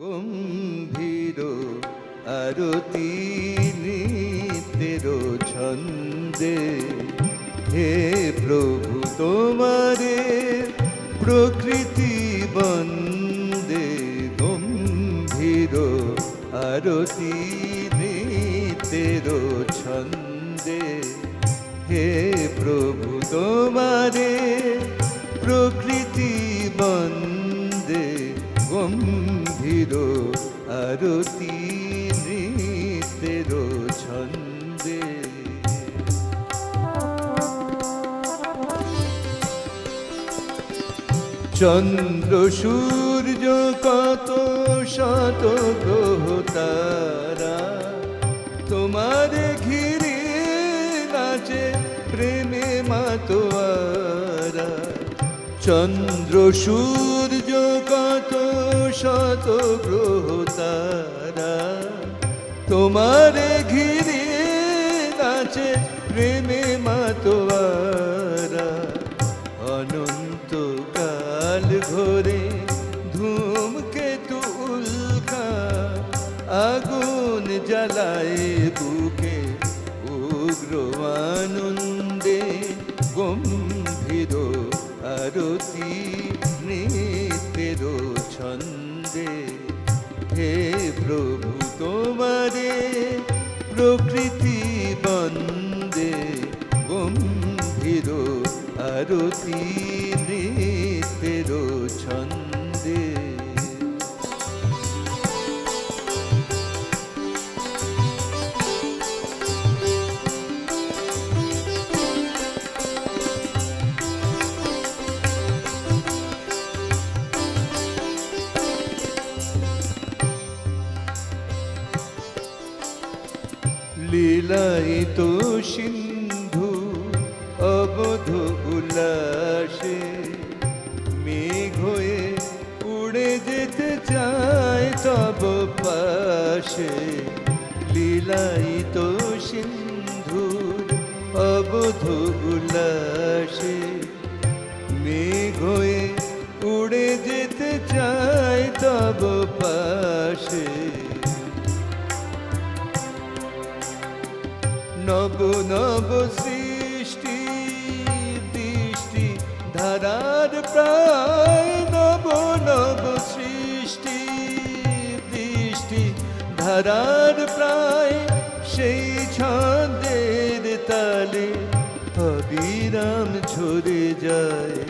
গম্ভীর আরতি নিত্যের ছন্দে। হে প্রভু, তোমারে প্রকৃতি বন্দে গম্ভীর আরতি নিত্যের ছন্দে। হে প্রভু, তোমারে প্রকৃতি বন্দে গম্ভীর আরতি নৃত্যের ছন্দে। চন্দ্র, সূর্য কত শত গ্রহ তারা, তোমার ঘিরে নাচে প্রেমে মাতোয়ারা। চন্দ্র, সূর্য শত গ্রহ তারা তোমার ঘিরে নাচে প্রেমে মাতোয়ারা। অনন্ত কাল ঘরে ধূমকেতু উল্কা আগুন জ্বালায় বুকে উগ্র আনন্দে গম্ভীর আরতি নৃত্যের হে প্রভু তোমারে প্রকৃতি বন্দে গম্ভীর আরতি নৃত্যের ছন্দে। লীলায়িত সিন্ধু অবধ উল্লাসে মেঘ হয়ে উড়ে যেতে চায় তব পাশে। লীলায়িত সিন্ধু অবধ উল্লাসে নব নব সৃষ্টি, দৃষ্টি, ধারার প্রায় নব নব সৃষ্টি, দৃষ্টি, ধারার প্রায় সেই ছন্দের তালে অবিরাম ঝরে যায়।